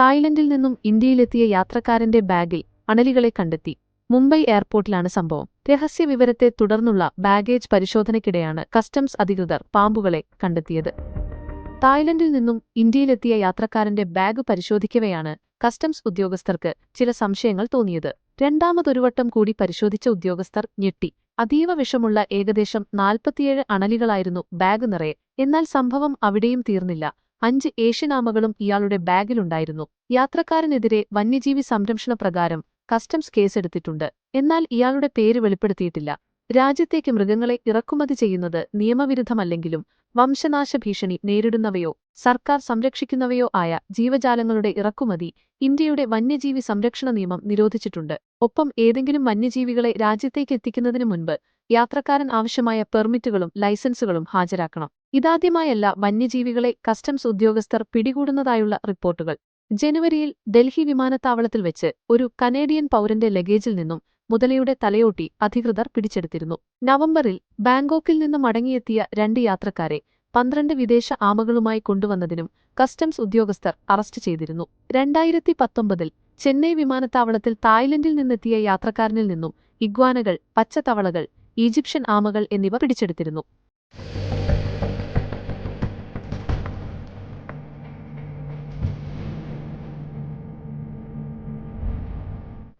തായ്ലൻഡിൽ നിന്നും ഇന്ത്യയിലെത്തിയ യാത്രക്കാരന്റെ ബാഗിൽ അണലികളെ കണ്ടെത്തി. മുംബൈ എയർപോർട്ടിലാണ് സംഭവം. രഹസ്യ വിവരത്തെ തുടർന്നുള്ള ബാഗേജ് പരിശോധനയ്ക്കിടെയാണ് കസ്റ്റംസ് അധികൃതർ പാമ്പുകളെ കണ്ടെത്തിയത്. തായ്ലൻഡിൽ നിന്നും ഇന്ത്യയിലെത്തിയ യാത്രക്കാരന്റെ ബാഗ് പരിശോധിക്കവെയാണ് കസ്റ്റംസ് ഉദ്യോഗസ്ഥർക്ക് ചില സംശയങ്ങൾ തോന്നിയത്. രണ്ടാമതൊരു വട്ടം കൂടി പരിശോധിച്ച ഉദ്യോഗസ്ഥർ ഞെട്ടി. അതീവ വിഷമുള്ള ഏകദേശം നാൽപ്പത്തിയേഴ് അണലികളായിരുന്നു ബാഗ് നിറയെ. എന്നാൽ സംഭവം അവിടെയും തീർന്നില്ല. അഞ്ച് ഏഷ്യനാമകളും ഇയാളുടെ ബാഗിലുണ്ടായിരുന്നു. യാത്രക്കാരനെതിരെ വന്യജീവി സംരക്ഷണ പ്രകാരം കസ്റ്റംസ് കേസെടുത്തിട്ടുണ്ട്. എന്നാൽ ഇയാളുടെ പേര് വെളിപ്പെടുത്തിയിട്ടില്ല. രാജ്യത്തേക്ക് മൃഗങ്ങളെ ഇറക്കുമതി ചെയ്യുന്നത് നിയമവിരുദ്ധമല്ലെങ്കിലും വംശനാശ ഭീഷണി നേരിടുന്നവയോ സർക്കാർ സംരക്ഷിക്കുന്നവയോ ആയ ജീവജാലങ്ങളുടെ ഇറക്കുമതി ഇന്ത്യയുടെ വന്യജീവി സംരക്ഷണ നിയമം നിരോധിച്ചിട്ടുണ്ട്. ഒപ്പം ഏതെങ്കിലും വന്യജീവികളെ രാജ്യത്തേക്ക് എത്തിക്കുന്നതിന് മുൻപ് യാത്രക്കാരൻ ആവശ്യമായ പെർമിറ്റുകളും ലൈസൻസുകളും ഹാജരാക്കണം. ഇതാദ്യമായല്ല വന്യജീവികളെ കസ്റ്റംസ് ഉദ്യോഗസ്ഥർ പിടികൂടുന്നതായുള്ള റിപ്പോർട്ടുകൾ. ജനുവരിയിൽ ഡൽഹി വിമാനത്താവളത്തിൽ വെച്ച് ഒരു കനേഡിയൻ പൗരന്റെ ലഗേജിൽ നിന്നും മുതലയുടെ തലയോട്ടി അധികൃതർ പിടിച്ചെടുത്തിരുന്നു. നവംബറിൽ ബാങ്കോക്കിൽ നിന്ന് മടങ്ങിയെത്തിയ രണ്ട് യാത്രക്കാരെ പന്ത്രണ്ട് വിദേശ ആമകളുമായി കൊണ്ടുവന്നതിനും കസ്റ്റംസ് ഉദ്യോഗസ്ഥർ അറസ്റ്റ് ചെയ്തിരുന്നു. രണ്ടായിരത്തി പത്തൊമ്പതിൽ ചെന്നൈ വിമാനത്താവളത്തിൽ തായ്ലൻഡിൽ നിന്നെത്തിയ യാത്രക്കാരനിൽ നിന്നും ഇഗ്വാനകൾ പച്ചത്തവളകൾ ഈജിപ്ഷ്യൻ ആമകൾ എന്നിവ പിടിച്ചെടുത്തിരുന്നു.